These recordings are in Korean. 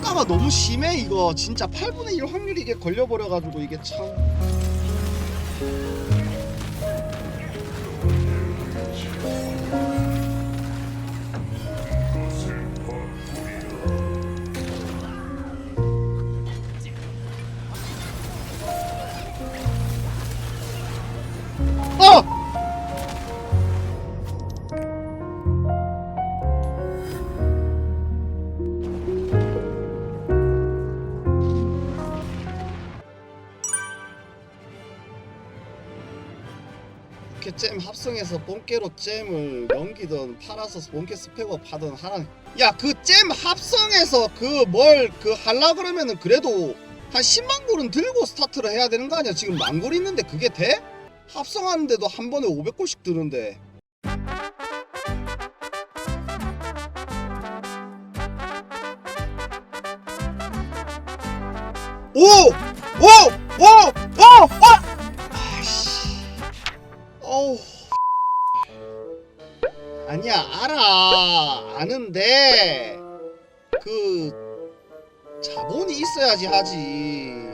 억가가 너무 심해 이거. 진짜 8분의 1 확률이 이게 걸려버려가지고 이게 참 이렇게 잼 합성해서 본캐로 잼을 넘기던 팔아서 본캐 스펙업 하던 하랑 야그 잼 합성해서 그뭘그 할라 그러면은 그래도 한 10만 골은 들고 스타트를 해야 되는 거 아니야 지금 만골 있는데 그게 돼? 합성하는데도 한 번에 500골씩 드는데 오! 오! 오! 오! 오! 아니야 알아. 아는데 그 자본이 있어야지 하지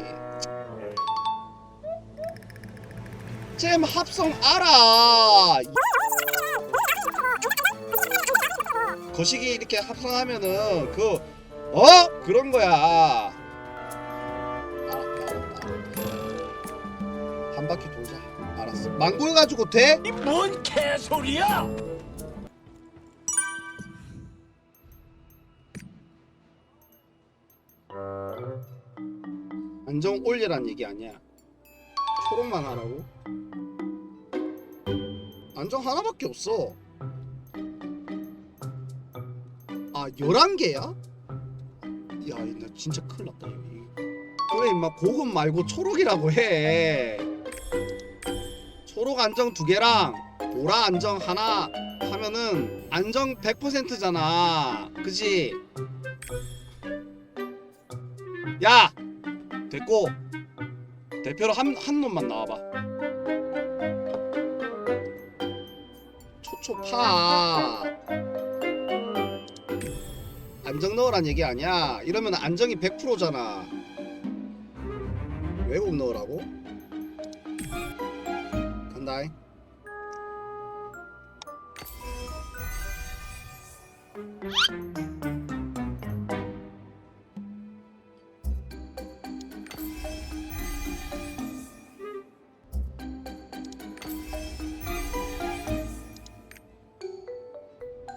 잼 합성 알아. 거시기 이렇게 합성하면은 그 어? 그런 거야 망골 가지고 돼? 이 뭔 개소리야? 안정 올리란 얘기 아니야. 초록만 하라고? 안정 하나밖에 없어. 아, 11개야? 야, 나 진짜 큰일 났다, 여기. 그래, 임마, 고급 말고 초록이라고 해. 초록 안정 두 개랑 보라 안정 하나 하면은 안정 100%잖아. 그지? 야! 됐고 대표로 한, 한 놈만 나와봐 초초파 안정 넣으란 얘기 아니야 이러면 안정이 100%잖아 외국 넣으라고? 간다잉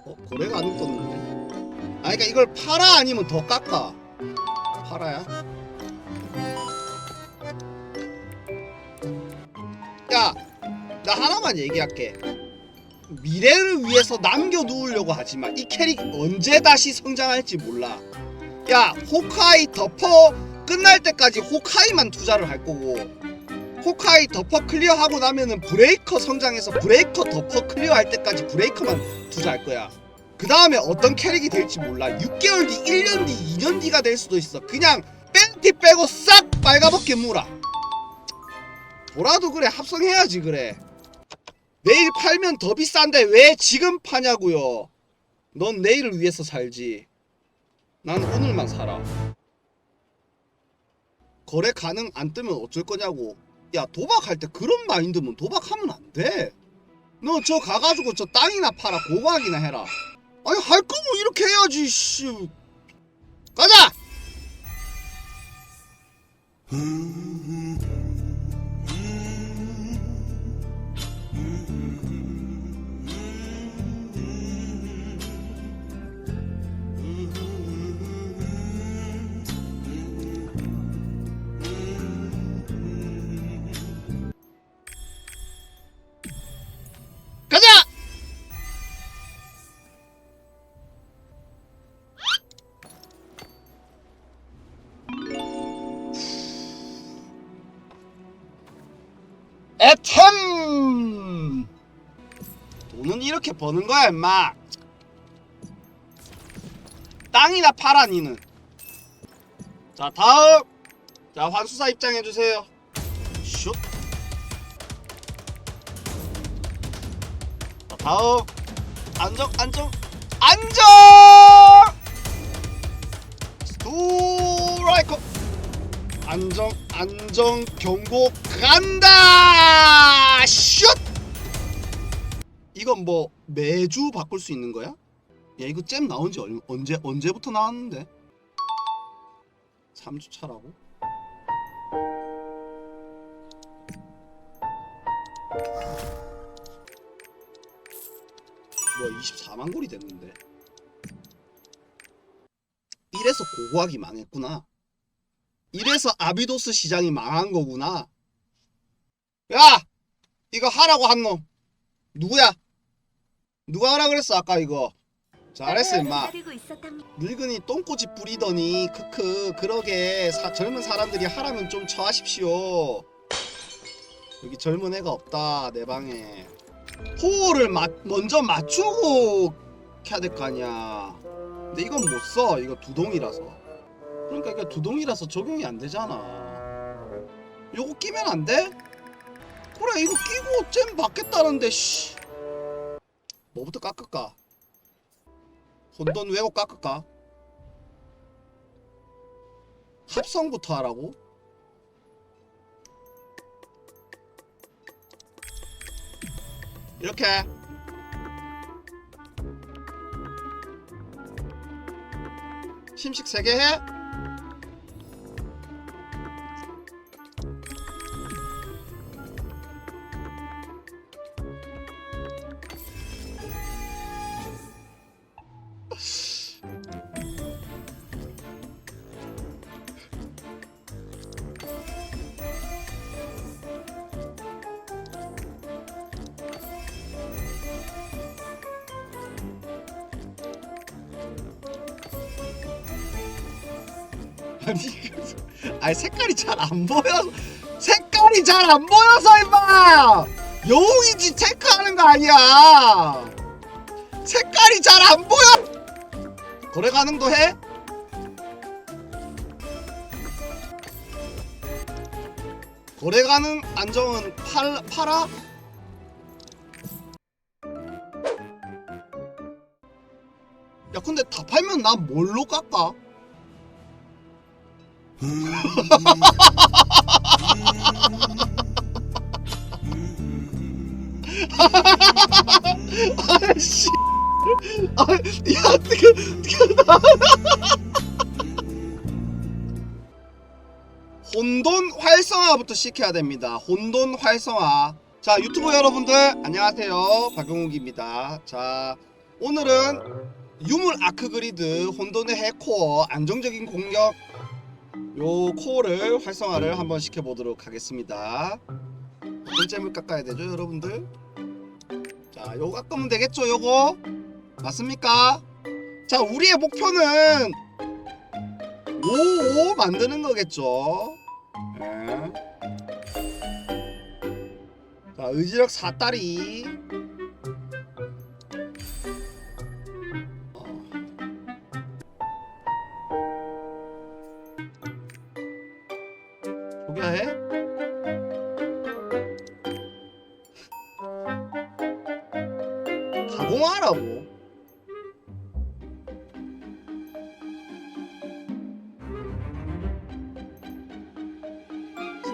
어? 거래가 안 떴는데? 아 그니까 이걸 팔아 아니면 더 깎아 팔아야? 야! 나 하나만 얘기할게 미래를 위해서 남겨두려고 하지만 이 캐릭 언제 다시 성장할지 몰라 야 호카이 덮어 끝날 때까지 호카이만 투자를 할 거고 호카이 덮어 클리어하고 나면은 브레이커 성장해서 브레이커 덮어 클리어할 때까지 브레이커만 투자할 거야. 그 다음에 어떤 캐릭이 될지 몰라. 6개월 뒤, 1년 뒤, 2년 뒤가 될 수도 있어. 그냥 팬티 빼고 싹 빨가벗게 물어. 보라도 그래 합성해야지 그래. 내일 팔면 더 비싼데 왜 지금 파냐고요. 넌 내일을 위해서 살지. 난 오늘만 살아. 거래 가능 안 뜨면 어쩔 거냐고. 야 도박할 때 그런 마인드면 도박하면 안 돼. 너 저 가가지고 저 땅이나 팔아 고고하기나 해라. 아니 할 거면 이렇게 해야지 씨. 가자. 애템! 돈은 이렇게 버는 거야 임마. 땅이나 팔아 니는. 자 다음. 자 환수사 입장해주세요. 슛 자, 다음. 안정 안정. 안정 안정 경고 간다 슛 이건 뭐 매주 바꿀 수 있는 거야? 야 이거 잼 나온 지 얼- 언제 언제부터 나왔는데? 3주 차라고? 뭐 24만 골이 됐는데 이래서 고고하기 망했구나 이래서 아비도스 시장이 망한 거구나. 야 이거 하라고 한 놈. 누구야? 누가 하라 그랬어 아까 이거? 잘했어 임마. 늙은이 똥꼬집 부리더니 크크 그러게. 사- 젊은 사람들이 하라면 좀 쳐하십시오. 여기 젊은 애가 없다 내 방에. 호를 마, 먼저 맞추고 해야 될 거 아니야. 근데 이건 못 써. 이거 두동이라서 그러니까 이게 두동이라서 적용이 안 되잖아 요거 끼면 안 돼? 그래 이거 끼고 잼 받겠다는데 씨 뭐부터 깎을까? 혼돈 왜곡 깎을까? 합성부터 하라고? 이렇게 심식 3개 해? 아니 그- 아니 색깔이 잘 안 보여서 색깔이 잘 안 보여서 임마 영웅인지 체크하는 거 아니야 색깔이 잘 안 보여 거래 가능도 해? 거래 가능 안정은 팔, 팔아? 야 근데 다 팔면 난 뭘로 깎아? 나. 혼돈 활성화부터 시켜야 됩니다. 혼돈 활성화. 자, 유튜브 여러분들, 안녕하세요. 박용욱입니다. 자, 오늘은 유물 아크 그리드 혼돈의 해코어 안정적인 공격 요 코어를 활성화를 한번 시켜보도록 하겠습니다. 어떤 잼을 깎아야 되죠, 여러분들? 자, 요거 깎으면 되겠죠, 요거? 맞습니까? 자, 우리의 목표는 5, 5 만드는 거겠죠. 예. 자, 의지력 4딸이. 소개해? 가공하라고.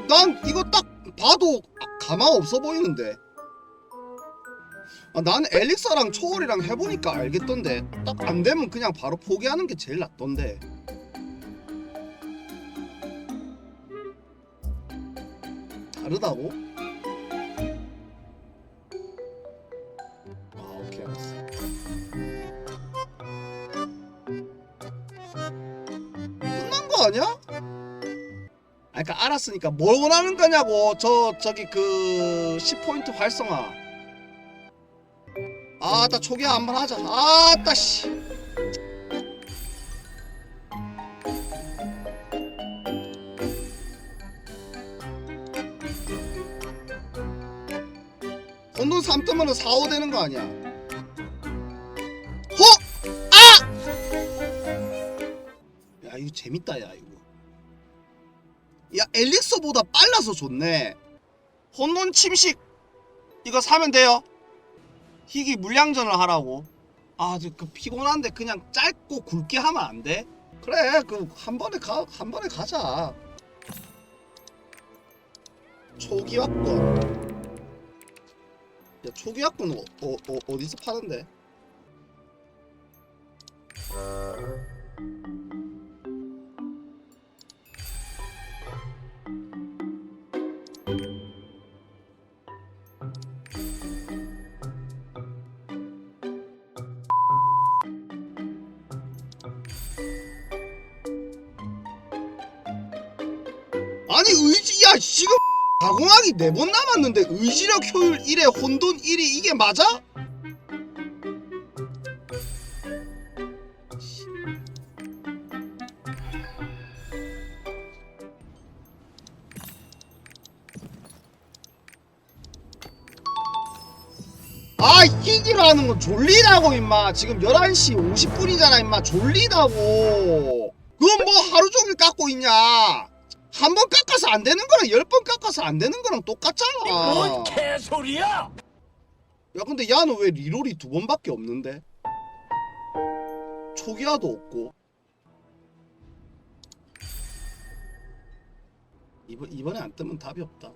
난 이거 딱 봐도 가망 없어 보이는데. 아, 나는 엘릭사랑 초월이랑 해보니까 알겠던데 딱 안 되면 그냥 바로 포기하는 게 제일 낫던데. 다르다고? 아 오케이 알았어. 끝난 거 아니야? 아, 그러니까 알았으니까 뭘 원하는 거냐고 저 저기 그 10포인트 활성화 아따 초기 한번 하자 아따 씨 혼돈 3 뜨면은 4, 5 되는 거 아니야? 호! 아! 야 이거 재밌다 야 이거. 야 엘릭서보다 빨라서 좋네. 혼돈 침식. 이거 사면 돼요? 희귀 물량전을 하라고. 아그 피곤한데 그냥 짧고 굵게 하면 안 돼? 그래 그 한 번에 가 한 번에 가자. 초기화권 야 초기화권 어, 어, 어, 어디서 파는데? 아니 의지 야 지금 가공하기 4번 남았는데 의지력 효율 1에 혼돈 1이 이게 맞아? 아 희기라는 건 졸리다고 임마. 지금 11시 50분이잖아 임마. 졸리다고. 그건 뭐 하루 종일 깎고 있냐 한 번 깎아서 안 되는 거랑 열 번 깎아서 안 되는 거랑 똑같잖아. 뭔 개소리야? 야 근데 야는 왜 리롤이 두 번밖에 없는데? 초기화도 없고. 이번, 이번에 안 뜨면 답이 없다.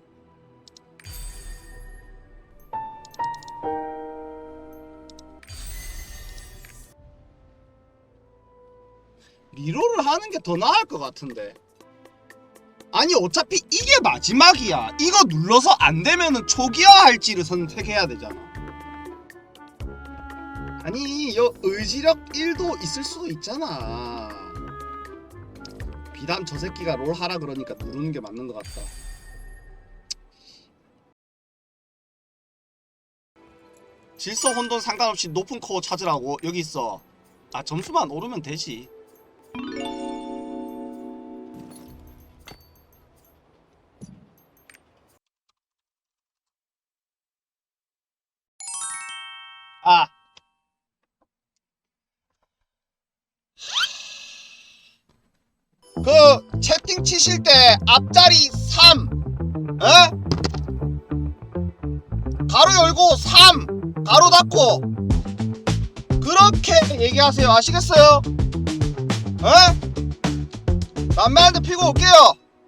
리롤을 하는 게 더 나을 것 같은데 아니 어차피 이게 마지막이야. 이거 눌러서 안 되면은 초기화 할지를 선택해야 되잖아. 아니 여 의지력 1도 있을 수도 있잖아. 비단 저 새끼가 롤 하라 그러니까 누르는 게 맞는 것 같다 질서 혼돈 상관없이 높은 코어 찾으라고. 여기 있어. 아 점수만 오르면 되지 아. 그 채팅 치실 때 앞자리 3 에? 가로 열고 3 가로 닫고. 그렇게 얘기하세요. 아시겠어요? 한대 피고 올게요